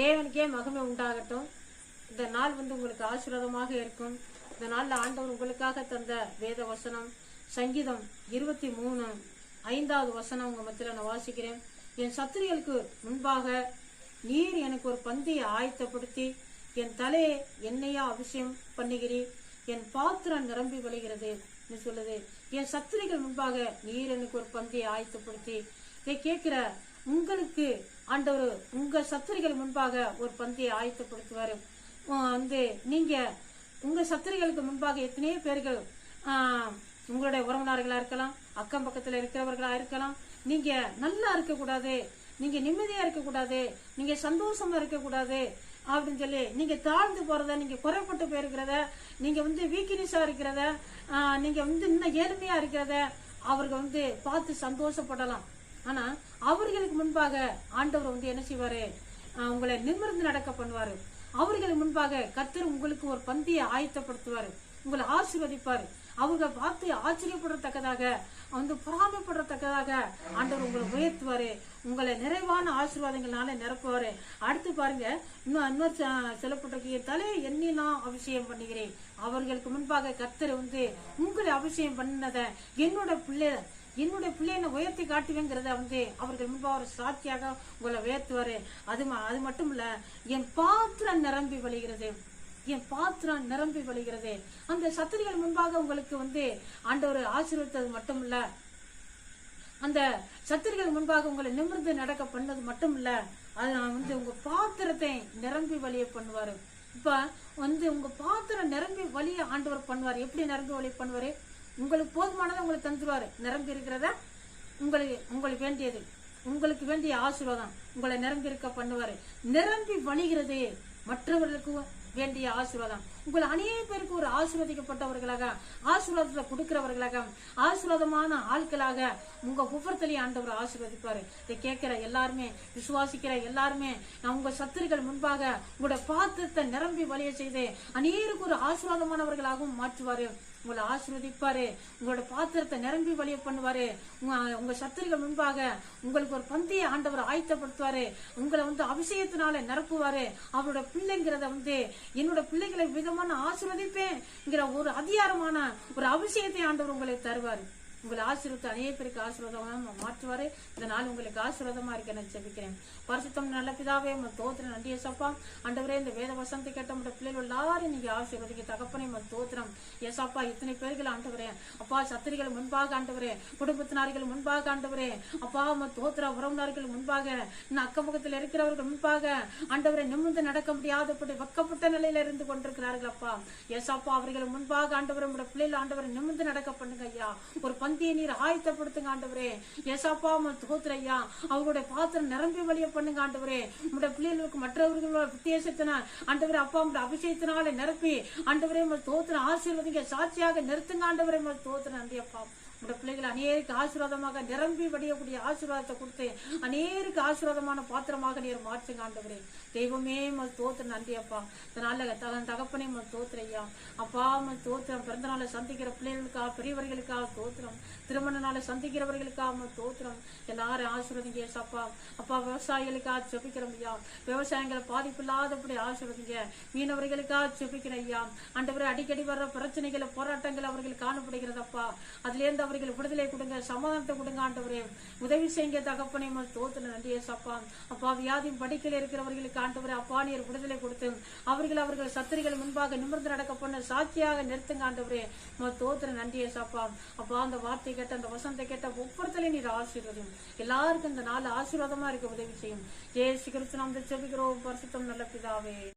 தேவனுக்கே மகிமை உண்டாகட்டும். இந்த நாள் வந்து உங்களுக்கு ஆசீர்வாதமாக இருக்கும். இந்த நாளில் ஆண்டவர் உங்களுக்காக தந்த வேத வசனம் சங்கீதம் இருபத்தி மூணு ஐந்தாவது வசனம் உங்க மத்தியில் நான் வாசிக்கிறேன். என் சத்துரிகளுக்கு முன்பாக நீர் எனக்கு ஒரு பந்தியை ஆயத்தப்படுத்தி என் தலையை எண்ணெயா அபிஷேகம் பண்ணுகிறீர்? என் பாத்திரம் நிரம்பி விளைகிறது என்று சொல்லுது. என் சத்துரிகள் முன்பாக நீர் எனக்கு ஒரு பந்தியை ஆயத்தப்படுத்தி இதை கேட்கிற உங்களுக்கு ஆண்டவர் உங்க சத்துரிகள் முன்பாக ஒரு பந்தியை ஆயத்தப்படுத்துவாரு. வந்து நீங்க உங்க சத்துரிகளுக்கு முன்பாக எத்தனையோ பேர்கள் உங்களுடைய உறவினர்களா இருக்கலாம் அக்கம் பக்கத்துல இருக்கிறவர்களா இருக்கலாம் நீங்க நல்லா இருக்க கூடாது நீங்க நிம்மதியா இருக்க கூடாது நீங்க சந்தோஷமா இருக்க கூடாது அப்படின்னு சொல்லி நீங்க தாழ்ந்து போறத நீங்க குறைப்பட்டு போயிருக்கிறத நீங்க வந்து வீக்னஸா இருக்கிறத நீங்க வந்து இன்னும் ஏழ்மையா இருக்கிறத அவர்கள் வந்து பார்த்து சந்தோஷப்படலாம். ஆனா அவர்களுக்கு முன்பாக ஆண்டவர் வந்து என்ன செய்வாரு? உங்களை நிமிர்ந்து நடக்க பண்ணுவாரு. அவர்களுக்கு முன்பாக கர்த்தர் உங்களுக்கு ஒரு பந்தியை ஆயத்தப்படுத்துவாரு. உங்களை ஆசீர்வதிப்பார். அவங்க பார்த்து ஆச்சரியப்படுறத்தக்கதாக வந்து பொறாமைப்படுறத்தக்கதாக ஆண்டவர் உங்களை உயர்த்துவாரு. உங்களை நிறைவான ஆசீர்வாதங்களால நிரப்புவாரு. அடுத்து பாருங்க இன்னும் இன்னொரு ச- சொல்லப்பட்டிருக்கு என் தலையை எண்ணி நான் அபிஷேகம் பண்ணுகிறேன். அவர்களுக்கு முன்பாக கர்த்தர் வந்து உங்களை அபிஷேகம் பண்ணதை என்னோட பிள்ளை என்னுடைய பிள்ளையை உயர்த்தி காட்டுவேங்கிறத வந்து அவர்கள் முன்பாக ஒரு சாட்சியாக உங்களை உயர்த்துவாரு. அது ம- அது மட்டும் இல்ல என் பாத்திரம் நிரம்பி வழிகிறது. என் பாத்திரம் நிரம்பி வழிகிறது. அந்த சத்துரிகள் முன்பாக உங்களுக்கு வந்து ஆண்டவர் ஆசீர்வதித்தது மட்டும் இல்ல அந்த சத்திரிகள் முன்பாக உங்களை நிமிர்ந்து நடக்க பண்ணது மட்டும் இல்ல அது வந்து உங்க பாத்திரத்தை நிரம்பி வழிய பண்ணுவாரு. இப்ப வந்து உங்க பாத்திரம் நிரம்பி வழிய ஆண்டவர் பண்ணுவார். எப்படி நிரம்பி வழி பண்ணுவாரு? உங்களுக்கு போதுமானதை உங்களுக்கு தந்துருவாரு. நிரம்பி இருக்கிறத உங்களுக்கு உங்களுக்கு வேண்டியது. உங்களுக்கு வேண்டிய ஆசீர்வாதம் உங்களை நிரம்பி இருக்க பண்ணுவாரு. நிரம்பி வழிகிறது மற்றவர்களுக்கு வேண்டிய ஆசீர்வாதம். உங்களை அநேக பேருக்கு ஒரு ஆசீர்வதிக்கப்பட்டவர்களாக ஆசீர்வாதத்தை கொடுக்கிறவர்களாக ஆசீர்வாதமான ஆட்களாக உங்க ஒவ்வொருத்தரையும் ஆண்டவர் ஆசீர்வதிப்பாரு. இதை கேட்கிற எல்லாருமே விசுவாசிக்கிற எல்லாருமே நான் உங்க சத்துருக்கள் முன்பாக உங்களோட பாத்திரத்தை நிரம்பி வழிய செய்து அநேருக்கு ஒரு ஆசீர்வாதமானவர்களாகவும் மாற்றுவாரு. உங்களை ஆசீர்வதிப்பாரு. உங்களோட பாத்திரத்தை நிரம்பி வழிய பண்ணுவாரு. உங்க உங்க சத்துருக்கள் முன்பாக உங்களுக்கு ஒரு பந்தியை ஆண்டவர் ஆயத்தப்படுத்துவாரு. உங்களை வந்து அபிஷேகத்தினால நிரப்புவாரு. அவரோட பிள்ளைங்கிறத வந்து என்னோட பிள்ளைகளை விதமான ஆசீர்வதிப்பேன்ங்கிற ஒரு அதிகாரமான ஒரு அபிஷேகத்தை ஆண்டவர் உங்களுக்கு தருவாரு. உங்களை ஆசீர்வத்தை அநேக பேருக்கு ஆசீர்வாதமாக மாற்றுவாரு. இந்த நாள் உங்களுக்கு ஆசீர்வாதமாக இருக்க நான் ஜெபிக்கிறேன். பரிசுத்தம் நல்ல பிதாவே உங்க தோத்திரம் நன்றிய சப்பா ஆண்டவரே இந்த வேத வசந்தி கேட்ட உங்க பிள்ளைகள் எல்லாரும் நீங்க ஆசீர்வதிக்க தகப்பனே உங்க தோத்திரம். ஏசப்பா இத்தனை பேர்கள் ஆண்டவரே. அப்பா சத்திரிகள் முன்பாக ஆண்டவரே. குடும்பத்தினார்கள் முன்பாக ஆண்டவரே. அப்பா உங்க தோத்திர உறவினர்கள் முன்பாக இன்னும் அக்கம் இருக்கிறவர்கள் முன்பாக ஆண்டவரை நிமிர்ந்து நடக்க முடியாதபடி வெக்கப்பட்ட நிலையில இருந்து கொண்டிருக்கிறார்கள் அப்பா. ஏசாப்பா அவர்கள் முன்பாக ஆண்டவரை உங்களோட பிள்ளைகள் ஆண்டவரை நிமிர்ந்து நடக்க பண்ணுங்க ஐயா. ஒரு பந்தியை நீர் ஆயத்தப்படுத்துங்க ஆண்டவரே. எசப்பா உங்க ஐயா அவங்களுடைய பாத்திரம் நிரம்பி வழிய பண்ணுங்க ஆண்டவரே. உங்களுடைய பிள்ளைகளுக்கு மற்றவர்களோட வித்தியாசத்தினால் ஆண்டவரே அப்பா உங்களுடைய அபிஷேகத்தினால நிரப்பி ஆண்டவரே உங்கள் தோத்திரம் ஆசீர்வதிங்க சாட்சியாக நிறுத்துங்க ஆண்டவரே உங்கள் தோத்திரம் நன்றி அப்பா உங்களோட பிள்ளைகள் அநேருக்கு ஆசீர்வாதமாக நிரம்பி வடியக்கூடிய ஆசீர்வாதத்தை கொடுத்து அநேருக்கு ஆசீர்வாதமான பாத்திரமாக நீர் மாற்றுங்க ஆண்டவரே தெய்வமே மது தோத்திரம் நன்றி அப்பா. இதனால தகன் தகப்பனே மது தோத்திரம் ஐயா. அப்பா மது தோத்திரம். பிறந்த நாளை சந்திக்கிற பிள்ளைகளுக்கா பெரியவர்களுக்கா தோத்திரம். திருமண நாளை சந்திக்கிறவர்களுக்கா மது தோத்திரம். எல்லாரும் ஆசீர்வதிங்க ஏசப்பா அப்பா. விவசாயிகளுக்கா செபிக்கிறோம் ஐயா. விவசாயங்களை பாதிப்பு இல்லாதபடி ஆசீர்வதிங்க. மீனவர்களுக்கா செபிக்கிறேன் ஐயா. ஆண்டவரே அடிக்கடி வர்ற பிரச்சனைகளை போராட்டங்கள் அவர்கள் காணப்படுகிறதப்பா அதுல இருந்து அவர்கள் விடுதலை கொடுங்க சமாதானத்தை கொடுங்க ஆண்டவரே. உதவி செய்யுங்க தகப்பனை தோத்துல தோத்திரம் நன்றி ஏசப்பா அப்பா வியாதி படிக்கல இருக்கிறவர்களுக்கு ஆண்டவரே அப்பா நீர் விடுதலை கொடுத்து அவர்கள் அவர்கள் சத்திரிகள் முன்பாக நிமிர்ந்து நடக்க பண்ண சாட்சியாக நிறுத்துங்க ஆண்டவரே. தோத்துல தோத்திரம் நன்றி அப்பா அந்த வார்த்தை கேட்ட அந்த வசந்தை கேட்ட ஒவ்வொருத்தலையும் நீர் ஆசீர்வதும் எல்லாருக்கும் இந்த நாள் ஆசீர்வாதமா இருக்க உதவி செய்யும். ஜெயசி கிறிஸ்து நாம் செபிக்கிறோம் பரிசுத்தம் நல்ல பிதாவே.